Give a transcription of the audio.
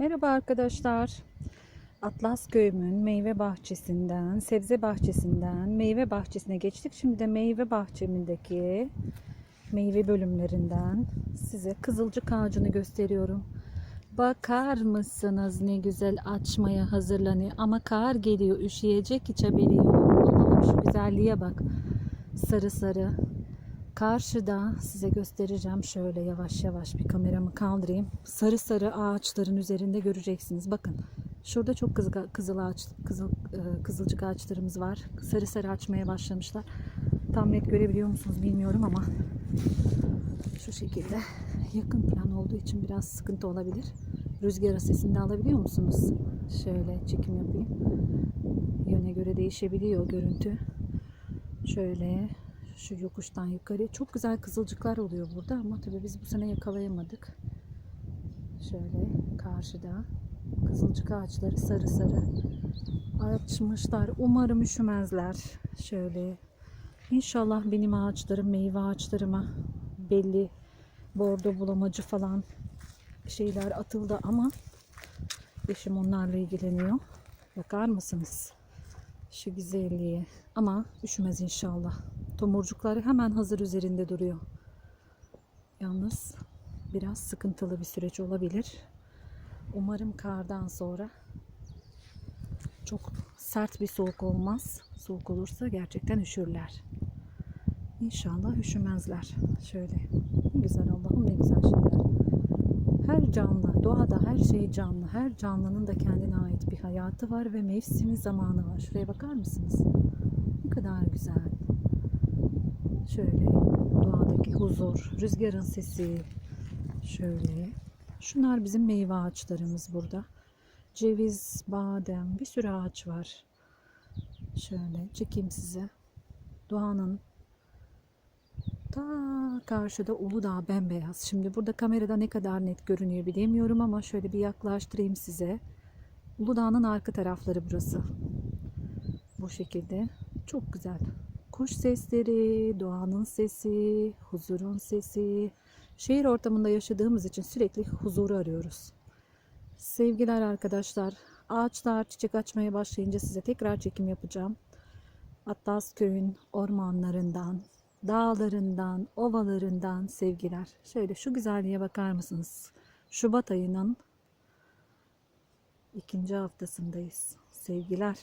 Merhaba arkadaşlar. Atlas Köyümün meyve bahçesinden, sebze bahçesinden meyve bahçesine geçtik. Şimdi de meyve bahçemindeki meyve bölümlerinden size kızılcık ağacını gösteriyorum. Bakar mısınız ne güzel açmaya hazırlanıyor. Ama kar geliyor, üşüyecek hiç haberi yok. Allah'ım şu güzelliğe bak. Sarı sarı. Karşıda size göstereceğim şöyle yavaş yavaş bir kameramı kaldırayım. Sarı sarı ağaçların üzerinde göreceksiniz. Bakın şurada çok kızıl, kızıl ağaç, kızıl, e, kızılcık ağaçlarımız var. Sarı sarı açmaya başlamışlar. Tam net görebiliyor musunuz bilmiyorum ama şu şekilde yakın plan olduğu için biraz sıkıntı olabilir. Rüzgar sesini alabiliyor musunuz? Şöyle çekim yapayım. Yöne göre değişebiliyor görüntü. Şöyle şu yokuştan yukarı. Çok güzel kızılcıklar oluyor burada ama tabii biz bu sene yakalayamadık. Şöyle karşıda kızılcık ağaçları sarı sarı açmışlar. Umarım üşümezler. Şöyle İnşallah benim ağaçlarım, meyve ağaçlarıma belli bordo bulamacı falan şeyler atıldı ama eşim onlarla ilgileniyor. Bakar mısınız? Şu güzelliğe. Ama üşümez inşallah. Tomurcukları hemen hazır üzerinde duruyor. Yalnız biraz sıkıntılı bir süreç olabilir. Umarım kardan sonra çok sert bir soğuk olmaz. Soğuk olursa gerçekten üşürler. İnşallah üşümezler. Şöyle. Güzel Allah'ım ne güzel şeyler. Her canlı, doğada her şey canlı. Her canlının da kendine ait bir hayatı var ve mevsimi zamanı var. Şuraya bakar mısınız? Ne kadar güzel. Şöyle doğadaki huzur, rüzgarın sesi. Şöyle. Şunlar bizim meyve ağaçlarımız burada. Ceviz, badem, bir sürü ağaç var. Şöyle çekeyim size. Doğanın ta karşıda Uludağ bembeyaz. Şimdi burada kamerada ne kadar net görünüyor bilemiyorum ama şöyle bir yaklaştırayım size. Uludağ'ın arka tarafları burası. Bu şekilde. Çok güzel. Kuş sesleri, doğanın sesi, huzurun sesi. Şehir ortamında yaşadığımız için sürekli huzuru arıyoruz. Sevgiler arkadaşlar. Ağaçlar çiçek açmaya başlayınca size tekrar çekim yapacağım. Atlas köyün ormanlarından, dağlarından, ovalarından sevgiler. Şöyle şu güzelliğe bakar mısınız? Şubat ayının ikinci haftasındayız. Sevgiler.